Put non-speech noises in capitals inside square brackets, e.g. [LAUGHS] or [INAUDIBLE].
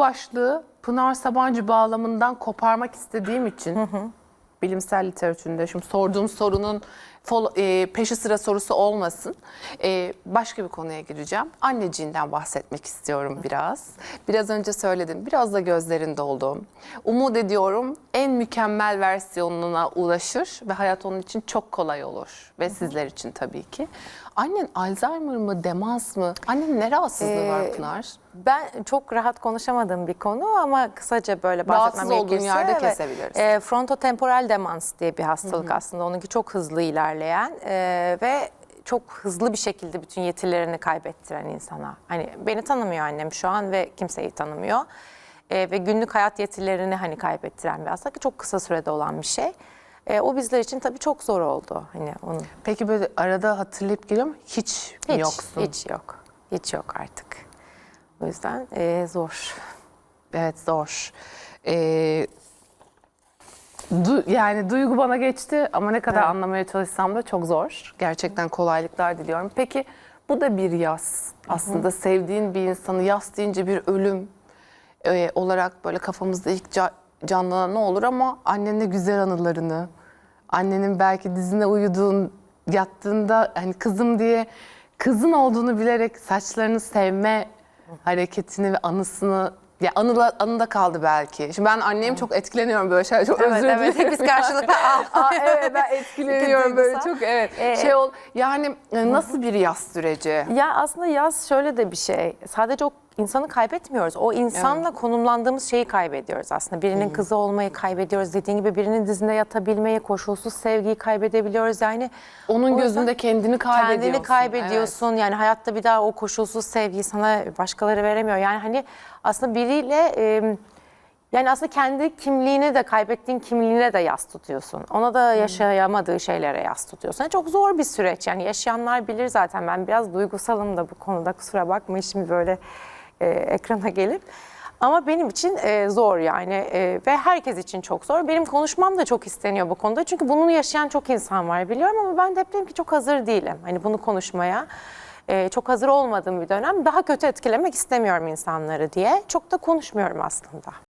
başlığı Pınar Sabancı bağlamından koparmak istediğim için bilimsel literatüründe şimdi sorduğum sorunun e, peşi sıra sorusu olmasın. E, başka bir konuya gireceğim. Anneciğinden bahsetmek istiyorum biraz. Biraz önce söyledim. Biraz da gözlerinde olduğum. Umut ediyorum en mükemmel versiyonuna ulaşır ve hayat onun için çok kolay olur. Ve sizler için tabii ki. Annen Alzheimer mı, demans mı? Annenin ne rahatsızlığı var Ee, Pınar? Ben çok rahat konuşamadığım bir konu ama kısaca böyle bahsetmem Rahatsız olduğun yerde evet, kesebiliriz. E, frontotemporal demans diye bir hastalık aslında. Onunki çok hızlı ilerleyen e, ve çok hızlı bir şekilde bütün yetilerini kaybettiren insana. Hani beni tanımıyor annem şu an ve kimseyi tanımıyor. E, ve günlük hayat yetilerini hani kaybettiren bir hastalık. Çok kısa sürede olan bir şey. E, o bizler için tabii çok zor oldu. Hani onun Peki böyle arada hatırlayıp geliyor mu? Hiç, mi hiç, yoksun. hiç yok. Hiç yok artık. O yüzden e, zor. Evet zor. Ee, du- yani duygu bana geçti ama ne kadar Evet. anlamaya çalışsam da çok zor. Gerçekten kolaylıklar diliyorum. Peki bu da bir yaz. Aslında sevdiğin bir insanı yaz deyince bir ölüm e, olarak böyle kafamızda ilk ca- canlanan ne olur ama annenin güzel anılarını, annenin belki dizine uyuduğun, yattığında hani kızım diye kızın olduğunu bilerek saçlarını sevme hareketini ve anısını ya anıla, anıda kaldı belki. Şimdi ben annemi çok etkileniyorum böyle şeyler. Çok özür evet. dilerim. Biz karşılıklı ah. [LAUGHS] Aa, evet ben etkileniyorum böyle çok evet. Ee, şey ol yani e, nasıl bir yaz süreci? Ya aslında yaz şöyle de bir şey. Sadece o insanı kaybetmiyoruz. O insanla konumlandığımız şeyi kaybediyoruz aslında. Birinin kızı olmayı kaybediyoruz. Dediğin gibi birinin dizinde yatabilmeyi, koşulsuz sevgiyi kaybedebiliyoruz. Yani Onun gözünde kendini kaybediyorsun. Kendini kaybediyorsun. Yani hayatta bir daha o koşulsuz sevgiyi sana başkaları veremiyor. Yani hani aslında biriyle e, yani aslında kendi kimliğini de kaybettiğin kimliğine de yas tutuyorsun. Ona da yaşayamadığı şeylere yas tutuyorsun. Yani çok zor bir süreç. Yani yaşayanlar bilir zaten. Ben biraz duygusalım da bu konuda kusura bakmayın şimdi böyle e, ekrana gelip. Ama benim için e, zor yani e, ve herkes için çok zor. Benim konuşmam da çok isteniyor bu konuda. Çünkü bunu yaşayan çok insan var biliyorum ama ben de hep dedim ki çok hazır değilim. Hani bunu konuşmaya. E, çok hazır olmadığım bir dönem. Daha kötü etkilemek istemiyorum insanları diye. Çok da konuşmuyorum aslında.